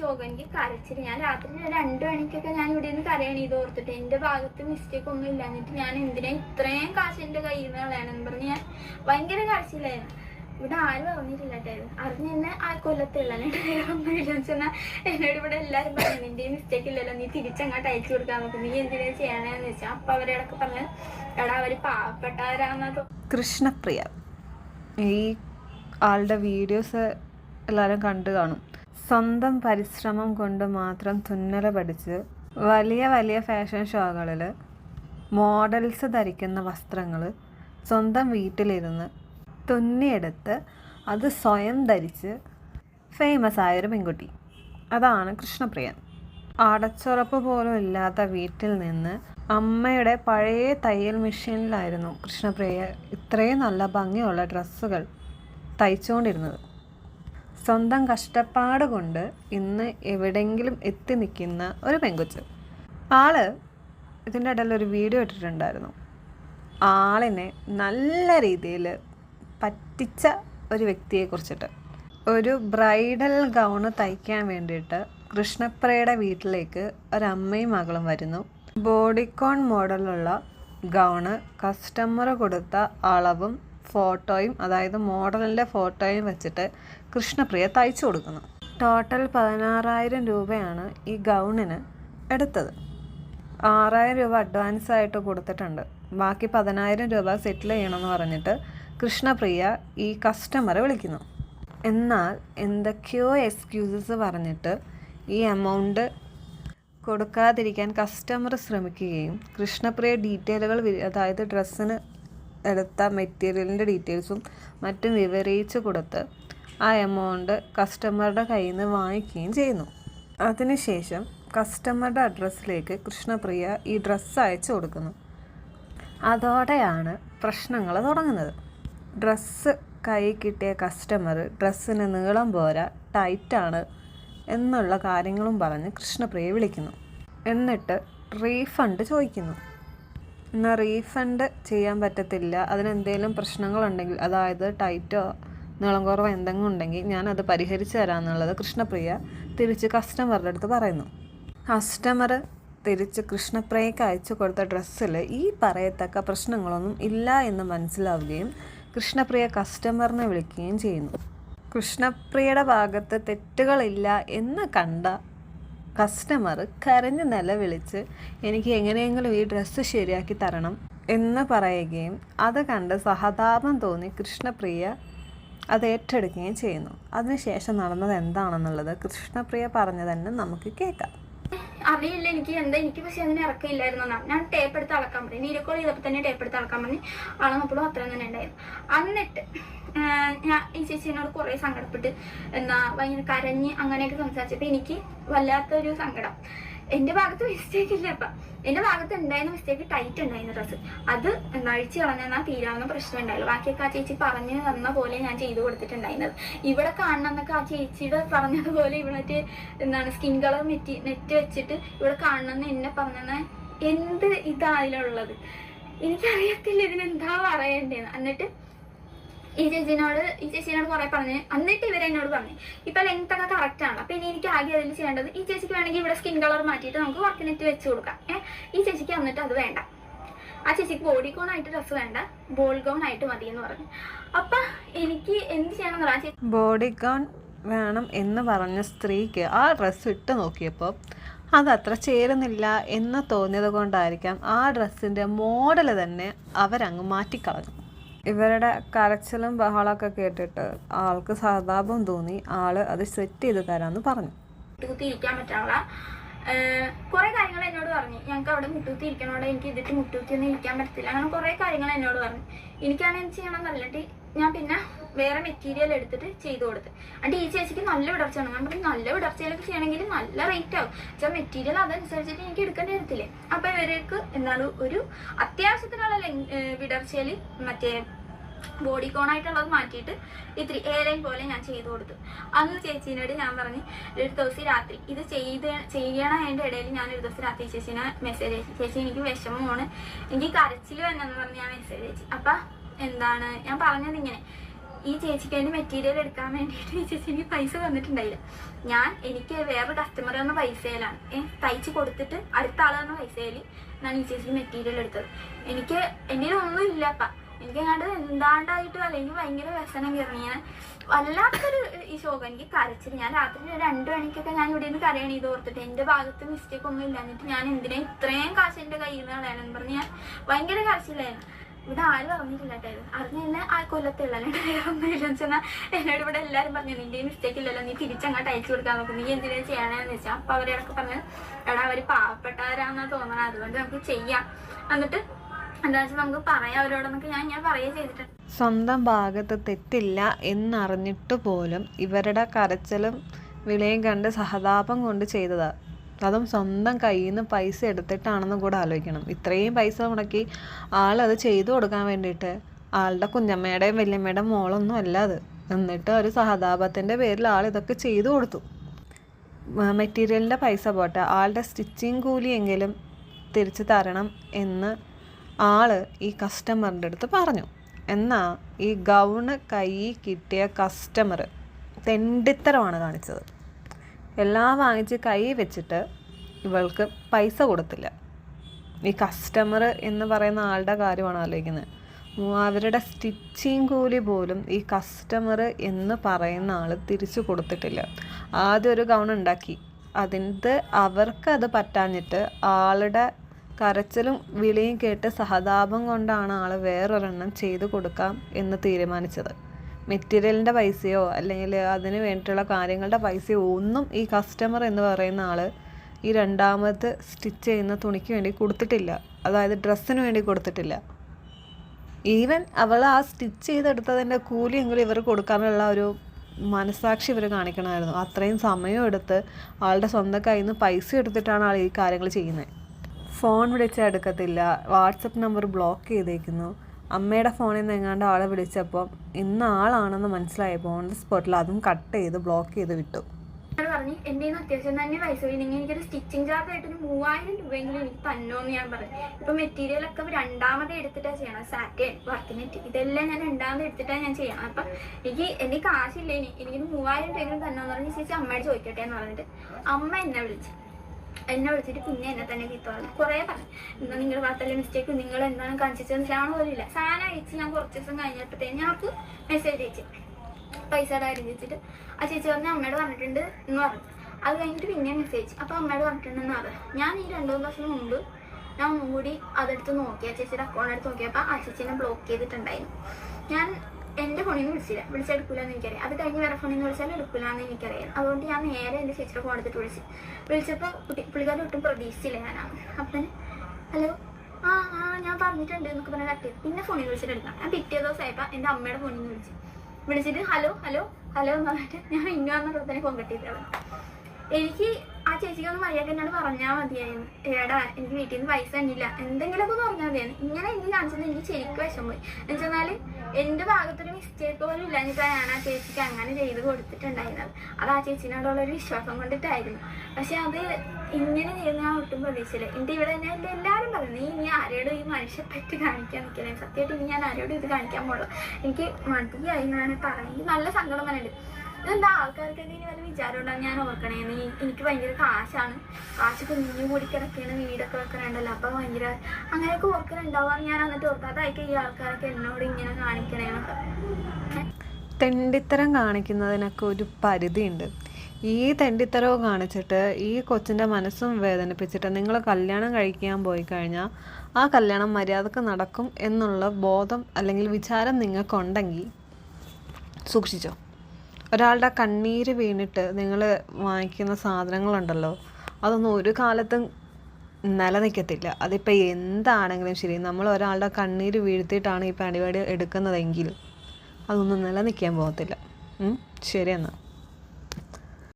ശോകം എനിക്ക് കരച്ചിൽ. ഞാൻ രാത്രി രണ്ടു മണിക്കൊക്കെ ഞാൻ ഇവിടെ നിന്ന് കരയാണ് ഇത് ഓർത്തിട്ട്. എന്റെ ഭാഗത്ത് മിസ്റ്റേക്ക് ഒന്നും ഇല്ല. എന്നിട്ട് ഞാൻ എന്തിനാ ഇത്രയും കാശ് എന്റെ കയ്യിൽ നിന്ന് കളയണമെന്ന് പറഞ്ഞ് ഞാൻ ഭയങ്കര കരച്ചിലായിരുന്നു. ഇവിടെ ആരും അറിഞ്ഞിട്ടില്ല കേട്ടോ അറിഞ്ഞ എന്നെ ആ കൊല്ലത്തുള്ള എന്നോട് ഇവിടെ എല്ലാവരും പറഞ്ഞു നിന്റെ മിസ്റ്റേക്ക് ഇല്ലല്ലോ. നീ തിരിച്ചങ്ങോട്ട് അയച്ചു കൊടുക്കാൻ നോക്കും. നീ എന്തിനാ ചെയ്യണേന്ന് വെച്ചാൽ അപ്പൊ അവരോടൊക്കെ പറഞ്ഞു എടാ അവർ പാവപ്പെട്ടവരാണെന്നാ കൃഷ്ണപ്രിയ ഈ ആളുടെ വീഡിയോസ് എല്ലാവരും കണ്ടു കാണും. സ്വന്തം പരിശ്രമം കൊണ്ട് മാത്രം തുന്നൽ പഠിച്ച് വലിയ വലിയ ഫാഷൻ ഷോകളിൽ മോഡൽസ് ധരിക്കുന്ന വസ്ത്രങ്ങൾ സ്വന്തം വീട്ടിലിരുന്ന് തുന്നിയെടുത്ത് അത് സ്വയം ധരിച്ച് ഫേമസ് ആയൊരു പെൺകുട്ടി. അതാണ് കൃഷ്ണപ്രിയൻ. അടച്ചുറപ്പ് പോലും ഇല്ലാത്ത വീട്ടിൽ നിന്ന് അമ്മയുടെ പഴയ തയ്യൽ മെഷീനിലായിരുന്നു കൃഷ്ണപ്രിയ ഇത്രയും നല്ല ഭംഗിയുള്ള ഡ്രസ്സുകൾ തയ്ച്ചുകൊണ്ടിരുന്നത്. സ്വന്തം കഷ്ടപ്പാട് കൊണ്ട് ഇന്ന് എവിടെയെങ്കിലും എത്തി നിൽക്കുന്ന ഒരു പെങ്കുച്ച്. ആൾ ഇതിന്റെ ഇടയിൽ ഒരു വീഡിയോ ഇട്ടിട്ടുണ്ടായിരുന്നു. ആളിനെ നല്ല രീതിയിൽ പറ്റിച്ച ഒരു വ്യക്തിയെ കുറിച്ചിട്ട്. ഒരു ബ്രൈഡൽ ഗൗണ് തയ്ക്കാൻ വേണ്ടിയിട്ട് കൃഷ്ണപ്രയുടെ വീട്ടിലേക്ക് ഒരമ്മയും മകളും വരുന്നു. ബോഡിക്കോൺ മോഡലുള്ള ഗൗണ് കസ്റ്റമർ കൊടുത്ത അളവും ഫോട്ടോയും അതായത് മോഡലിന്റെ ഫോട്ടോയും വെച്ചിട്ട് കൃഷ്ണപ്രിയ തയ്ച്ചു കൊടുക്കുന്നു. ടോട്ടൽ പതിനാറായിരം രൂപയാണ് ഈ ഗൗണിന് എടുത്തത്. ആറായിരം രൂപ അഡ്വാൻസ് ആയിട്ട് കൊടുത്തിട്ടുണ്ട്. ബാക്കി പതിനായിരം രൂപ സെറ്റിൽ ചെയ്യണമെന്ന് പറഞ്ഞിട്ട് കൃഷ്ണപ്രിയ ഈ കസ്റ്റമറെ വിളിക്കുന്നു. എന്നാൽ എന്തൊക്കെയോ എക്സ്ക്യൂസസ് പറഞ്ഞിട്ട് ഈ എമൗണ്ട് കൊടുക്കാതിരിക്കാൻ കസ്റ്റമർ ശ്രമിക്കുകയും കൃഷ്ണപ്രിയ ഡീറ്റെയിലുകൾ അതായത് ഡ്രസ്സിന് എടുത്ത മെറ്റീരിയലിന്റെ ഡീറ്റെയിൽസും മറ്റും വിവരിച്ച് കൊടുത്ത് ആ എമൗണ്ട് കസ്റ്റമറുടെ കയ്യിൽ നിന്ന് വാങ്ങിക്കുകയും ചെയ്യുന്നു. അതിനുശേഷം കസ്റ്റമറുടെ അഡ്രസ്സിലേക്ക് കൃഷ്ണപ്രിയ ഈ ഡ്രസ്സ് അയച്ചു കൊടുക്കുന്നു. അതോടെയാണ് പ്രശ്നങ്ങൾ തുടങ്ങുന്നത്. ഡ്രസ്സ് കൈ കിട്ടിയ കസ്റ്റമർ ഡ്രസ്സിന് നീളം പോരാ ടൈറ്റാണ് എന്നുള്ള കാര്യങ്ങളും പറഞ്ഞ് കൃഷ്ണപ്രിയെ വിളിക്കുന്നു. എന്നിട്ട് റീഫണ്ട് ചോദിക്കുന്നു. എന്നാൽ റീഫണ്ട് ചെയ്യാൻ പറ്റത്തില്ല. അതിനെന്തെങ്കിലും പ്രശ്നങ്ങളുണ്ടെങ്കിൽ അതായത് ടൈറ്റോ നീളം കുറവോ എന്തെങ്കിലും ഉണ്ടെങ്കിൽ ഞാൻ അത് പരിഹരിച്ചു തരാമെന്നുള്ളത് കൃഷ്ണപ്രിയ തിരിച്ച് കസ്റ്റമറുടെ അടുത്ത് പറയുന്നു. കസ്റ്റമർ തിരിച്ച് കൃഷ്ണപ്രിയയ്ക്ക് അയച്ചു കൊടുത്ത ഡ്രസ്സിൽ ഈ പറയത്തക്ക പ്രശ്നങ്ങളൊന്നും ഇല്ല എന്ന് മനസ്സിലാവുകയും കൃഷ്ണപ്രിയ കസ്റ്റമറിനെ വിളിക്കുകയും ചെയ്യുന്നു. കൃഷ്ണപ്രിയയുടെ ഭാഗത്ത് തെറ്റുകളില്ല എന്ന് കണ്ട കസ്റ്റമർ കരഞ്ഞ് നിലവിളിച്ച് എനിക്ക് എങ്ങനെയെങ്കിലും ഈ ഡ്രസ്സ് ശരിയാക്കി തരണം എന്ന് പറയുകയും അത് കണ്ട് സഹതാപം തോന്നി കൃഷ്ണപ്രിയ അത് ഏറ്റെടുക്കുകയും ചെയ്യുന്നു. അതിനുശേഷം നടന്നത് എന്താണെന്നുള്ളത് കൃഷ്ണപ്രിയ പറഞ്ഞു തന്നെ നമുക്ക് കേൾക്കാം. അറിയില്ല എനിക്ക് എന്താ എനിക്ക് പക്ഷെ അതിന് ഇറക്കമില്ലായിരുന്നു. ഞാൻ ടേപ്പ് എടുത്ത് അളക്കാൻ പറഞ്ഞു. നീരക്കോൾ ചെയ്തപ്പോൾ തന്നെ ടേപ്പ് എടുത്ത് അളക്കാൻ പറഞ്ഞു. അളന്നപ്പോഴും അത്രയും തന്നെ ഉണ്ടായിരുന്നു. എന്നിട്ട് ഞാൻ ഈ ചേച്ചിനോട് കുറേ സങ്കടപ്പെട്ട് എന്നാ ഭയങ്കര കരഞ്ഞ് അങ്ങനെയൊക്കെ സംസാരിച്ചപ്പോൾ എനിക്ക് വല്ലാത്തൊരു സങ്കടം. എന്റെ ഭാഗത്ത് മിസ്റ്റേക്ക് ഇല്ല അപ്പം എന്റെ ഭാഗത്ത് ഉണ്ടായിരുന്ന മിസ്റ്റേക്ക് ടൈറ്റ് ഉണ്ടായിരുന്ന ഡ്രസ്സ് അത് അഴിച്ച് കളഞ്ഞാൽ തീരാവുന്ന പ്രശ്നം ഉണ്ടായില്ല. ബാക്കിയൊക്കെ ആ ചേച്ചി പറഞ്ഞു തന്ന പോലെ ഞാൻ ചെയ്തു കൊടുത്തിട്ടുണ്ടായിരുന്നത്. ഇവിടെ കാണണം എന്നൊക്കെ ആ ചേച്ചിയുടെ പറഞ്ഞതുപോലെ ഇവിടെ മറ്റേ എന്താണ് സ്കിൻ കളർ നെറ്റ് നെറ്റ് വെച്ചിട്ട് ഇവിടെ കാണണമെന്ന് എന്നെ പറഞ്ഞ എന്ത് ഇതായാലുള്ളത് എനിക്കറിയത്തില്ല ഇതിനെന്താ പറയണ്ടേന്ന്. എന്നിട്ട് ഈ ചേച്ചിനോട് ഈ ചേച്ചിനോട് കുറെ പറഞ്ഞ്. എന്നിട്ട് ഇവർ എന്നോട് പറഞ്ഞു ഇപ്പൊ ലെങ്ത് ഒക്കെ കറക്റ്റ് ആണ്. അപ്പൊ ഇനി എനിക്ക് ആകെ അതിൽ ചെയ്യേണ്ടത് ഈ ചേച്ചിക്ക് വേണമെങ്കിൽ ഇവിടെ സ്കിൻ കളർ മാറ്റിയിട്ട് നമുക്ക് വർക്ക് നെറ്റ് വെച്ച് കൊടുക്കാം. ഏഹ് ഈ ചേച്ചിക്ക് എന്നിട്ട് അത് വേണ്ട. ആ ചേച്ചിക്ക് ബോഡി കോൺ ആയിട്ട് ഡ്രസ്സ് വേണ്ട. ബോൾ ഗൗൺ ആയിട്ട് മതി എന്ന് പറഞ്ഞു. അപ്പൊ എനിക്ക് എന്ത് ചെയ്യണം എന്ന് ചേച്ചി ബോഡി ഗൗൺ വേണം എന്ന് പറഞ്ഞ സ്ത്രീക്ക് ആ ഡ്രസ്സ് ഇട്ട് നോക്കിയപ്പോൾ അതത്ര ചേരുന്നില്ല എന്ന് തോന്നിയത് കൊണ്ടായിരിക്കാം ആ ഡ്രസ്സിന്റെ മോഡൽ തന്നെ അവരങ്ങ് മാറ്റിക്കളഞ്ഞു ഇവരുടെ കരച്ചിലും ബഹളമൊക്കെ കേട്ടിട്ട് ആൾക്ക് സഹതാപം തോന്നി. ആൾ അത് സെറ്റ് ചെയ്ത് തരാമെന്ന് പറഞ്ഞു. മുട്ടുകുത്തി ഇരിക്കാൻ പറ്റാനുള്ള കുറെ കാര്യങ്ങൾ എന്നോട് പറഞ്ഞു. ഞങ്ങൾക്ക് അവിടെ മുട്ടുകുത്തി ഇരിക്കണോടെ എനിക്ക് ഇതിട്ട് മുട്ടുകുത്തി ഒന്നും ഇരിക്കാൻ പറ്റത്തില്ല. അങ്ങനെ കുറെ കാര്യങ്ങൾ എന്നോട് പറഞ്ഞു. എനിക്കാണെങ്കിൽ ചെയ്യണം നല്ലിട്ട് ഞാൻ പിന്നെ വേറെ മെറ്റീരിയൽ എടുത്തിട്ട് ചെയ്തു കൊടുത്ത്. എന്നിട്ട് ഈ ചേച്ചിക്ക് നല്ല വിടർച്ചയാണ്. ഞാൻ നല്ല വിടർച്ചയിലൊക്കെ ചെയ്യണമെങ്കിൽ നല്ല റേറ്റ് ആവും. വെച്ചാൽ മെറ്റീരിയൽ അതനുസരിച്ചിട്ട് എനിക്ക് എടുക്കേണ്ടി വരത്തില്ലേ? അപ്പൊ ഇവർക്ക് എന്താണ് ഒരു അത്യാവശ്യത്തിനുള്ള വിടർച്ചയിൽ മറ്റേ ബോഡി കോൺ ആയിട്ടുള്ളത് മാറ്റിയിട്ട് ഇത്തിരി ഏലൈൻ പോലെ ഞാൻ ചെയ്തു കൊടുത്തു. അന്ന് ചേച്ചീനോട് ഞാൻ പറഞ്ഞു ഒരു ദിവസം രാത്രി ഇത് ചെയ്ത് ചെയ്യണ അതിന്റെ ഇടയിൽ ഞാൻ ഒരു ദിവസം രാത്രി ചേച്ചീനെ മെസ്സേജ് അയച്ചു. ചേച്ചി എനിക്ക് വിഷമമാണ്. എനിക്ക് കരച്ചിൽ വന്നെന്ന് പറഞ്ഞ് ഞാൻ മെസ്സേജ് അയച്ചു. അപ്പം എന്താണ്? ഞാൻ പറഞ്ഞത് ഇങ്ങനെ. ഈ ചേച്ചിക്ക് അതിന്റെ മെറ്റീരിയൽ എടുക്കാൻ വേണ്ടിയിട്ട് ഈ ചേച്ചി എനിക്ക് പൈസ തന്നിട്ടുണ്ടായില്ല. ഞാൻ എനിക്ക് വേറൊരു കസ്റ്റമർ തന്ന പൈസയിലാണ്. തയ്ച്ച് കൊടുത്തിട്ട് അടുത്ത ആൾ തന്ന പൈസയിൽ ഞാൻ ഈ ചേച്ചി മെറ്റീരിയൽ എടുത്തത്. എനിക്ക് എന്റെ ഒന്നും ഇല്ലപ്പ എനിക്ക് അങ്ങോട്ട് എന്താണ്ടായിട്ട് അല്ലെങ്കിൽ ഭയങ്കര വ്യസനം കയറി ഞാൻ വല്ലാത്തൊരു ഈ ശോകം. എനിക്ക് കരച്ചിൽ ഞാൻ രാത്രി രണ്ട് മണിക്കൊക്കെ ഞാൻ ഇവിടെ നിന്ന് കരയണ ഇത് ഓർത്തിട്ട്. എന്റെ ഭാഗത്ത് മിസ്റ്റേക്ക് ഒന്നും ഇല്ല എന്നിട്ട് ഞാൻ എന്തിനാ ഇത്രയും കാശ് എന്റെ കയ്യിൽ നിന്ന് കളയാനെന്ന് പറഞ്ഞ് ഞാൻ ഭയങ്കര കരച്ചില്ലായിരുന്നു ഇവിടെ ആരും അറിഞ്ഞിട്ടില്ല കേട്ടോ ഇത്. അറിഞ്ഞ എന്നെ ആ കൊല്ലത്തുള്ള ഒന്നുമില്ല വെച്ചാൽ എന്നോട് ഇവിടെ എല്ലാവരും പറഞ്ഞു നിന്റെ മിസ്റ്റേക്ക് ഇല്ലല്ലോ നീ തിരിച്ചങ്ങോട്ട് അയച്ചു കൊടുക്കാൻ നോക്കും. നീ എന്തിനാ ചെയ്യണമെന്ന് വെച്ചാൽ അപ്പോൾ അവരോടൊക്കെ പറഞ്ഞു എടാ അവർ പാവപ്പെട്ടവരാണെന്നാ തോന്നണം അതുകൊണ്ട് നമുക്ക് ചെയ്യാം. എന്നിട്ട് എന്താ വെച്ചാൽ നമുക്ക് പറയാം അവരോടൊന്നൊക്കെ ഞാൻ ഞാൻ പറയുക ചെയ്തിട്ടുണ്ട്. സ്വന്തം ഭാഗത്ത് തെറ്റില്ല എന്നറിഞ്ഞിട്ട് പോലും ഇവരുടെ കരച്ചിലും വിളയും കണ്ട് സഹതാപം കൊണ്ട് ചെയ്തതാ. അതും സ്വന്തം കയ്യിൽ നിന്ന് പൈസ എടുത്തിട്ടാണെന്നും കൂടെ ആലോചിക്കണം. ഇത്രയും പൈസ മുടക്കി ആളത് ചെയ്തു കൊടുക്കാൻ വേണ്ടിയിട്ട് ആളുടെ കുഞ്ഞമ്മയുടെയും വല്യമ്മയുടെയും മോളൊന്നും അല്ല അത്. എന്നിട്ട് ഒരു സഹതാപത്തിന്റെ പേരിൽ ആൾ ഇതൊക്കെ ചെയ്തു കൊടുത്തു. മെറ്റീരിയലിന്റെ പൈസ പോട്ടെ. ആളുടെ സ്റ്റിച്ചിങ് കൂലിയെങ്കിലും തിരിച്ചു തരണം എന്ന് ആൾ ഈ കസ്റ്റമറിന്റെ അടുത്ത് പറഞ്ഞു. എന്നാൽ ഈ ഗൗണ് കൈ കിട്ടിയ കസ്റ്റമർ തെണ്ടിത്തരമാണ് കാണിച്ചത്. എല്ലാം വാങ്ങിച്ച് കൈ വെച്ചിട്ട് ഇവൾക്ക് പൈസ കൊടുത്തില്ല. ഈ കസ്റ്റമർ എന്ന് പറയുന്ന ആളുടെ കാര്യമാണ് ആലോചിക്കുന്നത്. അവരുടെ സ്റ്റിച്ചിങ് കൂലി പോലും ഈ കസ്റ്റമർ എന്ന് പറയുന്ന ആൾ തിരിച്ചു കൊടുത്തിട്ടില്ല. ആദ്യം ഒരു ഗൗൺ ഉണ്ടാക്കി. അതിന്റെ അവർക്കത് പറ്റാഞ്ഞിട്ട് ആളുടെ കരച്ചിലും വിളിയും കേട്ട് സഹതാപം കൊണ്ടാണ് ആൾ വേറൊരെണ്ണം ചെയ്തു കൊടുക്കാം എന്ന് തീരുമാനിച്ചത്. മെറ്റീരിയലിന്റെ പൈസയോ അല്ലെങ്കിൽ അതിന് വേണ്ടിയിട്ടുള്ള കാര്യങ്ങളുടെ പൈസയോ ഒന്നും ഈ കസ്റ്റമർ എന്ന് പറയുന്ന ആൾ ഈ രണ്ടാമത് സ്റ്റിച്ച് ചെയ്യുന്ന തുണിക്ക് വേണ്ടി കൊടുത്തിട്ടില്ല. അതായത് ഡ്രസ്സിന് വേണ്ടി കൊടുത്തിട്ടില്ല. ഈവൻ അവൾ ആ സ്റ്റിച്ച് ചെയ്തെടുത്തതിന്റെ കൂലിയെങ്കിലും ഇവർ കൊടുക്കാനുള്ള ഒരു മനസാക്ഷി ഇവർ കാണിക്കണമായിരുന്നു. അത്രയും സമയം എടുത്ത് ആളുടെ സ്വന്തം കയ്യിൽ നിന്ന് പൈസ എടുത്തിട്ടാണ് ആൾ ഈ കാര്യങ്ങൾ ചെയ്യുന്നത്. ഫോൺ വിളിച്ചാൽ എടുക്കത്തില്ല. വാട്സപ്പ് നമ്പർ ബ്ലോക്ക് ചെയ്തേക്കുന്നു. അമ്മയുടെ ഫോണിൽ നിന്ന് എങ്ങാണ്ട് ആളെ വിളിച്ചപ്പോൾ ഇന്ന ആളാണെന്ന് മനസ്സിലായപ്പോൾ ഓൺ ദി സ്പോട്ടിൽ അതും കട്ട് ചെയ്ത് ബ്ലോക്ക് ചെയ്ത് വിട്ടു. പറഞ്ഞു എന്റെ നിന്ന് അത്യാവശ്യം തന്നെ പൈസ പോയില്ലെങ്കിൽ എനിക്കൊരു സ്റ്റിച്ചിങ് ചാർജ് ആയിട്ട് ഒരു മൂവായിരം രൂപയെങ്കിലും എനിക്ക് തന്നോന്ന് ഞാൻ പറഞ്ഞു. ഇപ്പൊ മെറ്റീരിയൽ ഒക്കെ രണ്ടാമത് എടുത്തിട്ടാണ് ചെയ്യണം സാറ്റേൺ വർക്കിനെറ്റ് ഇതെല്ലാം ഞാൻ രണ്ടാമത് എടുത്തിട്ടാണ് ഞാൻ ചെയ്യണം അപ്പൊ എനിക്ക് എനിക്ക് കാശില്ല ഇനി. എനിക്കൊരു മൂവായിരം രൂപയെങ്കിലും തന്നോന്ന് പറഞ്ഞ് ചേച്ചി അമ്മയോട് ചോദിക്കട്ടെ എന്ന് പറഞ്ഞിട്ട് അമ്മ എന്നെ വിളിച്ചു. എന്നെ വിളിച്ചിട്ട് പിന്നെ എന്നെ തന്നെ ചീത്ത പറഞ്ഞു കുറേ പറഞ്ഞു. എന്നാൽ നിങ്ങളുടെ ഭാഗത്തല്ലേ മിസ്റ്റേക്ക് നിങ്ങൾ എന്താണ് കാണിച്ചതെന്ന് വെച്ചാൽ പോലില്ല സാധനം അയച്ച് ഞാൻ കുറച്ച് ദിവസം കഴിഞ്ഞപ്പോഴത്തേക്ക് ഞങ്ങൾക്ക് മെസ്സേജ് അയച്ചു. പൈസയുടെ കാര്യം ചോദിച്ചിട്ട്. ആ ചേച്ചി പറഞ്ഞ അമ്മയോട് പറഞ്ഞിട്ടുണ്ട് എന്ന് പറഞ്ഞു. അത് കഴിഞ്ഞിട്ട് പിന്നെ മെസ്സേജ് അപ്പോൾ അമ്മയോട് പറഞ്ഞിട്ടുണ്ടെന്ന് പറഞ്ഞു. ഞാൻ ഈ രണ്ടു മൂന്ന് ദിവസം മുമ്പ് ഞാൻ ഒന്നും കൂടി അതെടുത്ത് നോക്കി. ആ ചേച്ചിയുടെ അക്കൗണ്ട് എടുത്ത് നോക്കിയപ്പോൾ ആ ചേച്ചിനെ ബ്ലോക്ക് ചെയ്തിട്ടുണ്ടായിരുന്നു. ഞാൻ എന്റെ ഫോണിൽ നിന്ന് വിളിച്ചില്ല. വിളിച്ചെടുക്കില്ലെന്ന് എനിക്കറിയാം. അത് കഴിഞ്ഞ് വേറെ ഫോണിൽ നിന്ന് വിളിച്ചാലും എടുക്കില്ലെന്ന് എനിക്കറിയാം. അതുകൊണ്ട് ഞാൻ നേരെ എന്റെ ചേച്ചിയുടെ ഫോൺ എടുത്തിട്ട് വിളിച്ചു. വിളിച്ചപ്പോൾ കുട്ടി പുള്ളിക്കാരൻ ഒട്ടും പ്രതീക്ഷിച്ചില്ല ഞാനാണ് അപ്പം ഹലോ ആ ആ ഞാൻ പറഞ്ഞിട്ടുണ്ട് എന്നൊക്കെ പറഞ്ഞാൽ കട്ട് പിന്നെ ഫോണിൽ വിളിച്ചിട്ട് എടുക്കാം. ഞാൻ പിറ്റേ ദിവസമായപ്പോൾ എന്റെ അമ്മയുടെ ഫോണിൽ നിന്ന് വിളിച്ചു. വിളിച്ചിട്ട് ഹലോ ഹലോ ഹലോ എന്ന് പറഞ്ഞിട്ട് ഞാൻ ഇന്നു വന്ന തന്നെ ഫോൺ കട്ട് ചെയ്തത് എനിക്ക് ആ ചേച്ചിക്ക് ഒന്ന് മര്യാദ എന്നോട് പറഞ്ഞാൽ മതിയായിരുന്നു. ഏടാ എനിക്ക് വീട്ടിൽ നിന്ന് പൈസ തന്നില്ല. എന്തെങ്കിലുമൊക്കെ പറഞ്ഞാൽ മതിയായിരുന്നു. ഇങ്ങനെ എനിക്ക് കാണിച്ചത് എനിക്ക് ശരിക്കും വിഷം പോയി. എന്നുവെച്ചാൽ എന്റെ ഭാഗത്തൊരു മിസ്റ്റേക്ക് പോലും ഇല്ലാഞ്ഞിട്ടാണ് ആ ചേച്ചിക്ക് അങ്ങനെ ചെയ്ത് കൊടുത്തിട്ടുണ്ടായിരുന്നത്. അത് ആ ചേച്ചിനോടുള്ള ഒരു വിശ്വാസം കൊണ്ടിട്ടായിരുന്നു. പക്ഷെ അത് ഇങ്ങനെ ചെയ്യുന്ന ഞാൻ ഒട്ടും പ്രതീക്ഷിച്ചില്ല. എന്റെ ഇവിടെ തന്നെ എല്ലാവരും പറഞ്ഞു നീ ഇനി ആരോടും ഈ മനുഷ്യ പറ്റി കാണിക്കാൻ നിൽക്കണേ സത്യമായിട്ട് ഇനി ഞാൻ ആരോടും ഇത് കാണിക്കാൻ പോകണം എനിക്ക് മടിയായി എന്നാണ് പറയുന്നത്. നല്ല സങ്കടം തന്നെ ഇതെന്താ ആൾക്കാർക്ക് എന്തെങ്കിലും വല്ല വിചാരം ഉണ്ടാകും ഞാൻ ഓർക്കണേ. നീ എനിക്ക് ഭയങ്കര കാശാണ്. കാശ് കുഞ്ഞു കൂടി കിടക്കുകയാണ് വീടൊക്കെ വെക്കണുണ്ടല്ലോ. അപ്പൊ ഭയങ്കര അങ്ങനെയൊക്കെ ഓർക്കലുണ്ടാവാന്ന് ഞാൻ എന്നിട്ട് ഓർക്കാം അതായിരിക്കും ഈ ആൾക്കാരൊക്കെ എന്നോട് ഇങ്ങനെ കാണിക്കണേന്നൊക്കെ തെണ്ടിത്തരം കാണിക്കുന്നതിനൊക്കെ ഒരു പരിധിയുണ്ട്. ഈ തെണ്ടിത്തരവും കാണിച്ചിട്ട് ഈ കൊച്ചിന്റെ മനസ്സും വേദനിപ്പിച്ചിട്ട് നിങ്ങൾ കല്യാണം കഴിക്കാൻ പോയി കഴിഞ്ഞാൽ ആ കല്യാണം മര്യാദയ്ക്ക് നടക്കും എന്നുള്ള ബോധം അല്ലെങ്കിൽ വിചാരം നിങ്ങൾക്കുണ്ടെങ്കിൽ സൂക്ഷിച്ചോ? ഒരാളുടെ കണ്ണീര് വീണിട്ട് നിങ്ങൾ വാങ്ങിക്കുന്ന സാധനങ്ങളുണ്ടല്ലോ അതൊന്നും ഒരു കാലത്തും നിലനിൽക്കത്തില്ല. അതിപ്പോൾ എന്താണെങ്കിലും ശരി നമ്മൾ ഒരാളുടെ കണ്ണീര് വീഴ്ത്തിയിട്ടാണ് ഈ പരിപാടി എടുക്കുന്നതെങ്കിൽ അതൊന്നും നിലനിൽക്കാൻ പോകത്തില്ല. ശരിയെന്നാൽ